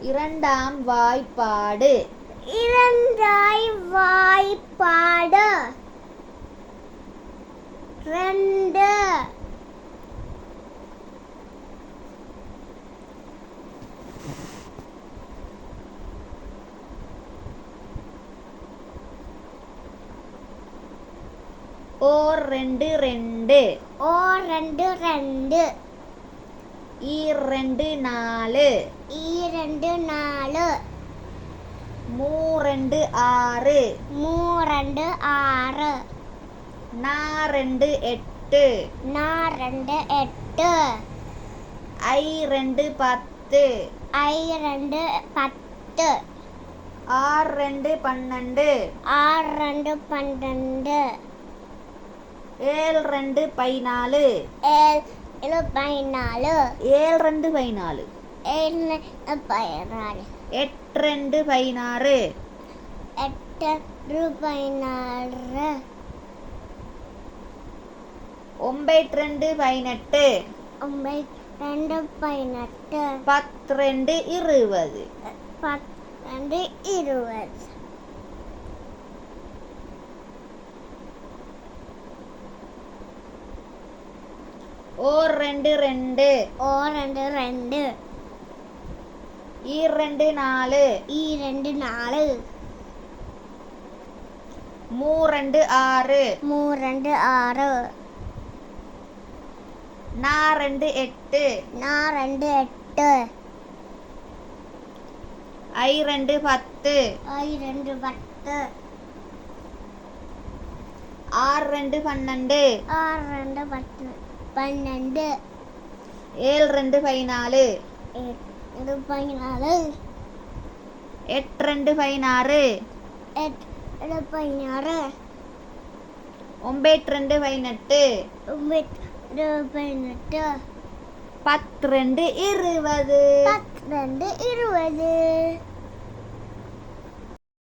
இரண்டாம் வாய்ப்பாடு. இரண்டாய் வாய்ப்பாடு. ரெண்டு. ஓர் ரெண்டு ரெண்டு. ஓ ரெண்டு ரெண்டு. ஈர் ரெண்டு நாலு. இரண்டு நாலு. மூ ரெண்டு ஆறு. மூ ரெண்டு ஆறு. நா ரெண்டு எட்டு. நா ரெண்டு எட்டு. ஐ ரெண்டு பத்து. ஐ ரெண்டு பத்து. ஆறு ரெண்டு பன்னெண்டு. ஆறு ரெண்டு பன்னெண்டு. ஏழு ரெண்டு பதினாலு. ஏழு ஏழு பதினாலு? ஏழு ரெண்டு பதினாலு. ஏழு பதினாலு எட்டு ரெண்டு பதினாறு. எட்டு பதினாறு. ஒன்பது ரெண்டு பதினெட்டு. ஒன்பது ரெண்டு பதினெட்டு. பத்து ரெண்டு இருபது. பன்னெண்டு இருபது. ஓர் ரெண்டு ரெண்டு. ஓ ரெண்டு ரெண்டு. ஈர் ரெண்டு நாலு. ஈ ரெண்டு நாலு. மூ ரெண்டு ஆறு. மூ ரெண்டு ஆறு. நா ரெண்டு எட்டு. நா ரெண்டு எட்டு. ஐ ரெண்டு பத்து. ஐ ரெண்டு பத்து. ஆறு ரெண்டு பன்னெண்டு. ஆறு ரெண்டு பத்து. பன்னெண்டு. ஏழு ரெண்டு பதினாலு. எட்டு பதினாலு. எட்டு ரெண்டு பதினாறு. எட்டு பதினாறு. ஒன்பது ரெண்டு பதினெட்டு. ஒன்பது பதினெட்டு. பத்து ரெண்டு இருபது. பத்து ரெண்டு இருபது.